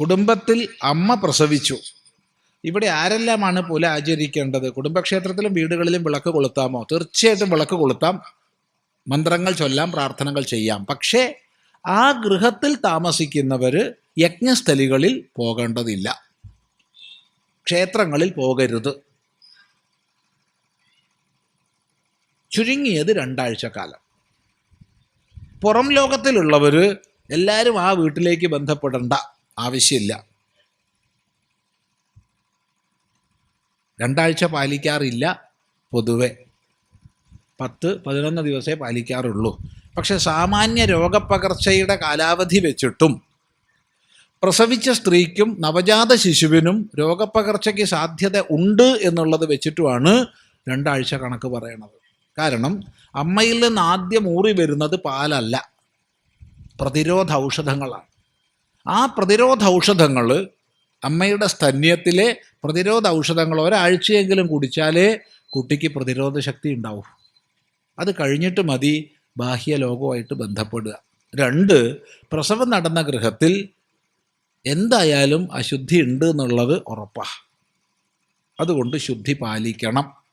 കുടുംബത്തിൽ അമ്മ പ്രസവിച്ചു. ഇവിടെ ആരെല്ലാമാണ് പുല ആചരിക്കേണ്ടത്? കുടുംബക്ഷേത്രത്തിലും വീടുകളിലും വിളക്ക് കൊളുത്താമോ? തീർച്ചയായിട്ടും വിളക്ക് കൊളുത്താം. മന്ത്രങ്ങൾ ചൊല്ലാം പ്രാർത്ഥനകൾ ചെയ്യാം. പക്ഷേ ആ ഗൃഹത്തിൽ താമസിക്കുന്നവർ യജ്ഞസ്ഥലികളിൽ പോകേണ്ടതില്ല. ക്ഷേത്രങ്ങളിൽ പോകരുത്. ചുരുങ്ങിയത് രണ്ടാഴ്ച കാലം പുറം ലോകത്തിലുള്ളവർ എല്ലാവരും ആ വീട്ടിലേക്ക് ബന്ധപ്പെടേണ്ട. ആവശ്യമില്ല. രണ്ടാഴ്ച പാലിക്കാറില്ല പൊതുവെ. പത്ത് പതിനൊന്ന് ദിവസമേ പാലിക്കാറുള്ളൂ. പക്ഷെ സാമാന്യ രോഗപ്പകർച്ചയുടെ കാലാവധി വെച്ചിട്ടും പ്രസവിച്ച സ്ത്രീക്കും നവജാത ശിശുവിനും രോഗപ്പകർച്ചയ്ക്ക് സാധ്യത ഉണ്ട് എന്നുള്ളത് വെച്ചിട്ടുമാണ് രണ്ടാഴ്ച കണക്ക് പറയണത്. കാരണം അമ്മയിൽ നിന്ന് ആദ്യം ഊറി വരുന്നത് പാലല്ല. പ്രതിരോധ ഔഷധങ്ങളാണ്. ആ പ്രതിരോധ ഔഷധങ്ങൾ അമ്മയുടെ സ്തന്യത്തിലെ പ്രതിരോധ ഔഷധങ്ങൾ ഒരാഴ്ചയെങ്കിലും കുടിച്ചാലേ കുട്ടിക്ക് പ്രതിരോധ ശക്തി ഉണ്ടാവും. അത് കഴിഞ്ഞിട്ട് മതി ബാഹ്യ ലോകവുമായിട്ട് ബന്ധപ്പെടുക. രണ്ട് പ്രസവം നടന്ന ഗൃഹത്തിൽ എന്തായാലും അശുദ്ധി ഉണ്ട് എന്നുള്ളത് ഉറപ്പാണ് അതുകൊണ്ട് ശുദ്ധി പാലിക്കണം.